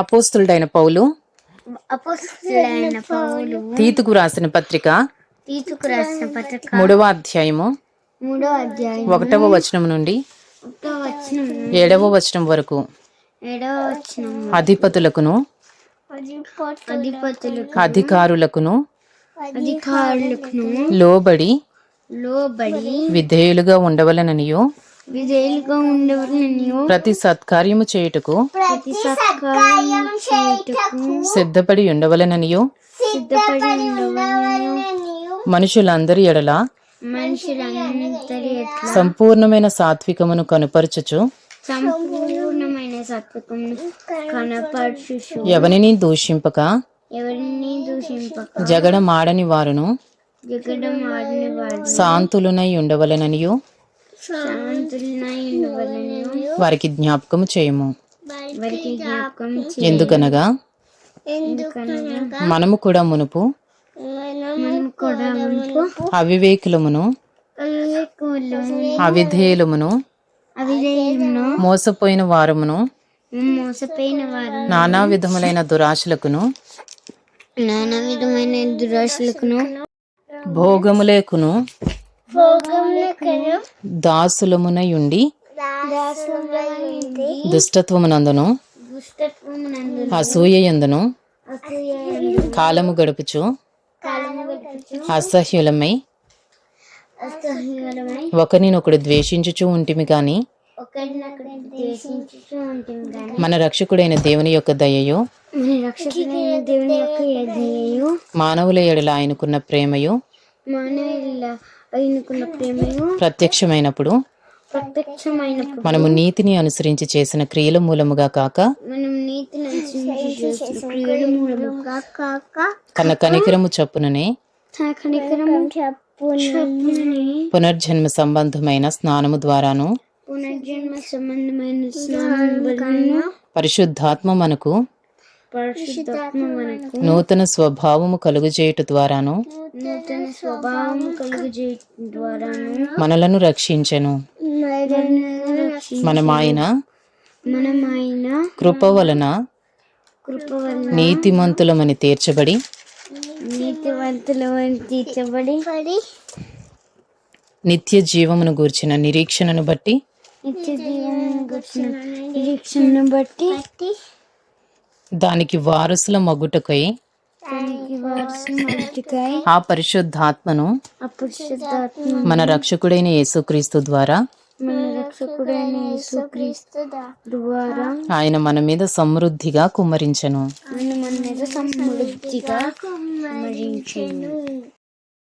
అపోస్తులుడైన పౌలు. అపోస్తులైన పౌలు. తీతుకు రాసిన పత్రిక. తీతుకు రాసిన పత్రిక. మూడవ అధ్యాయము. మూడో అధ్యాయం ఒకటవ వచనం నుండి. ఏడవ వచనం వరకు అధిపతులకును అధిపతులకు అధికారులకును అధికారులకు లోబడి లోబడి విధేయులుగా ఉండవలననియు. విధేయులుగా ప్రతి సత్కార్యము చేయుటకు ప్రతి సత్కార్యం చేయుటకు సిద్ధపడి ఉండవలననియు. సిద్ధపడి ఉండవలననియు. మనుషులందరి ఎడల మనుషులందరి ఎట్లా సంపూర్ణమైన సాత్వికమును కనుపరచుచు సంపూర్ణమైన సత్వకమును కనపరచు ఎవనిని దూషింపక? ఎవరిని దూషింపక? జగడమాడని వారును శాంతులనై ఉండవలననియు. వారికి జ్ఞాపకము చేయము. జ్ఞాపకం ఎందుకనగా? మనము కూడా మునుపు అవివేకులమును అవివేకులము అవిధేయులమును మోసపోయిన వారమును మోసపోయిన వారు నానా విధములైన దురాశలకును నానా విధమైన దురాశలకును భోగములకును దాసులమునయుండి దుష్టత్వమునందును అసూయయందును అసూయయందు కాలము గడుపుచు అసహ్యులమై ఒకరినొకడు ద్వేషించుచూ ఉంటిమి గాని కానీ మన రక్షకుడైన దేవుని యొక్క దయయు మానవుల ఎడల ఆయనకున్న ప్రేమయు ప్రత్యక్షమైనప్పుడు ప్రత్యక్షమైనప్పుడు మనము నీతిని అనుసరించి చేసిన క్రియల మూలముగా కాక మనం నీతిని అనుసరించి చేసిన క్రియల మూలముగా కాక తన కనికరము చొప్పుననే తన కనికరము చెప్పుని పునర్జన్మ సంబంధమైన స్నానము ద్వారాను పునర్జన్మ సంబంధమైన పరిశుద్ధాత్మ మనకు పరిశుద్ధాత్మ మనకు నూతన స్వభావము కలుగుచేయుట ద్వారాను నూతన స్వభావం ద్వారాను మనలను రక్షించెను. మనలను రక్షి- మనం ఆయన మనం ఆయన కృప వలన కృప వలన నీతిమంతులమని తీర్చబడి నీతివంతుల తీర్చబడి నిత్య జీవమును గూర్చిన నిరీక్షణను బట్టి నిత్య గుర్చిన నిరీక్షణను బట్టి దానికి వారసుల మగుటకై ఆ పరిశుద్ధాత్మను అపరిశుద్ధాత్మ మన రక్షకుడైన యేసుక్రీస్తు ద్వారా మన రక్షకుడైన యేసుక్రీస్తు ద్వారా ఆయన మన మీద సమృద్ధిగా కుమ్మరించెను. ఆయన మన మీద సమృద్ధిగా కుమ్మరించెను.